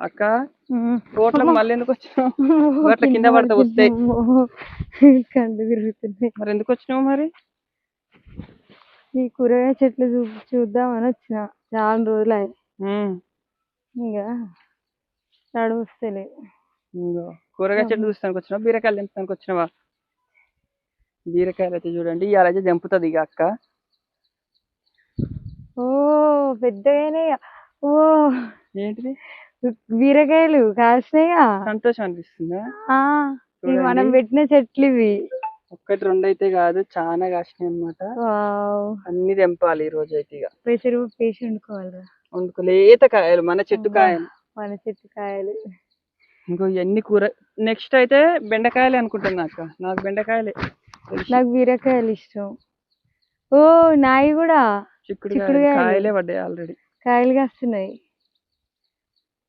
అక్క తోటలకు మళ్ళీ ఎందుకు వచ్చినావు? అట్లా కింద పడితే వస్తాయి. కండు తిరుగుతున్నాయి మరి ఎందుకు వచ్చినావు మరి? ఈ కూరగాయ చెట్లు చూ చూద్దామని వచ్చిన. చాలా రోజులు ఉమ్. ఇంకా నడుము వస్తలేదు కూరగాయ చెట్లు చూస్తానికి వచ్చినావా? బీరకాయలు తెంపుతానికి వచ్చినావా? బీరకాయలు అయితే చూడండి ఇవాళ అయితే తెంపుతుంది ఇక అక్క. ఓ పెద్దగానే ఓ. ఏంటిది? బీరకాయలు కాసినాయిగా సంతోషం అనిపిస్తుందా? ఇవి మనం. పెట్టిన చెట్లు ఇవి. ఒక్కటి రెండు అయితే కాదు చాలా కాసినాయి అన్నమాట. వావ్. అన్ని తెంపాలి ఈ రోజు అయితే ఇక. పెసరు పేసి వండుకోవాలిరా. వండుకో లేత కాయలు మన చెట్టు కాయలు. మన చెట్టు కాయలు. ఇంకో ఎన్ని కూర నెక్స్ట్ అయితే బెండకాయలే అనుకుంటున్నా అక్క. నాకు బెండకాయలే. నాకు బీరకాయలు ఇష్టం. ఓ నాయి కూడా. చిక్కుడు. కాయలే పడ్డాయి ఆల్రెడీ కాయలు కాస్తున్నాయి.